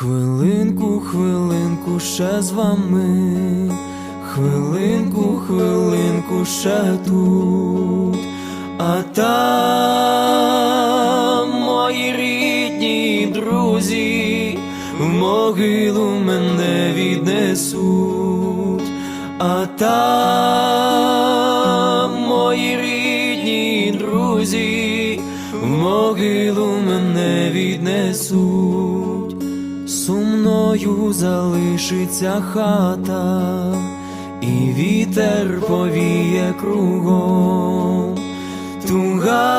Хвилинку, хвилинку ще з вами, хвилинку, хвилинку ще тут, а там мої рідні друзі в могилу мене віднесуть, а там мої рідні друзі в могилу мене віднесуть. Сумною залишиться хата, і вітер повіє кругом, туга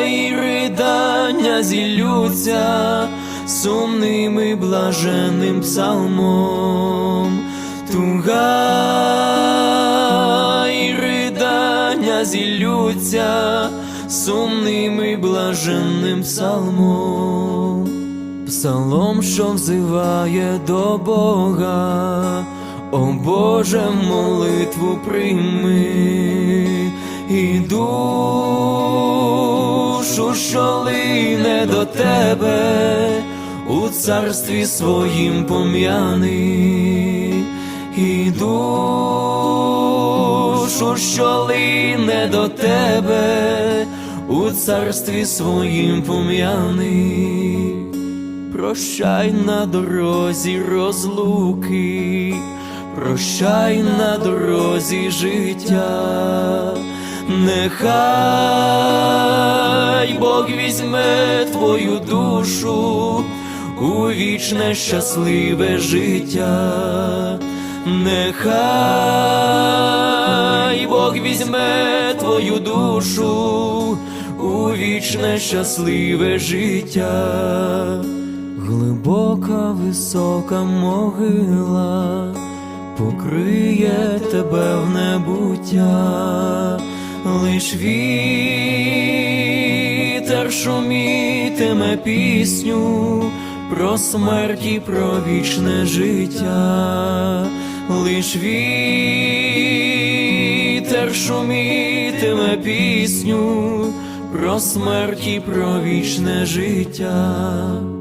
і ридання зіллються сумним і блаженним псалмом, туга і ридання зіллються сумним і блаженним псалмом. Псалом, що взиває до Бога, о Боже, молитву прийми і душу, що лине до тебе, у царстві своїм пом'яни, і душу, що лине до тебе, у царстві своїм пом'яни. Прощай на дорозі розлуки, прощай на дорозі життя, нехай Бог візьме твою душу у вічне щасливе життя, нехай Бог візьме твою душу у вічне щасливе життя. Глибока висока могила покриє тебе в небуття, лиш вітер шумітиме пісню про смерть і про вічне життя, лиш вітер шумітиме пісню про смерть і про вічне життя.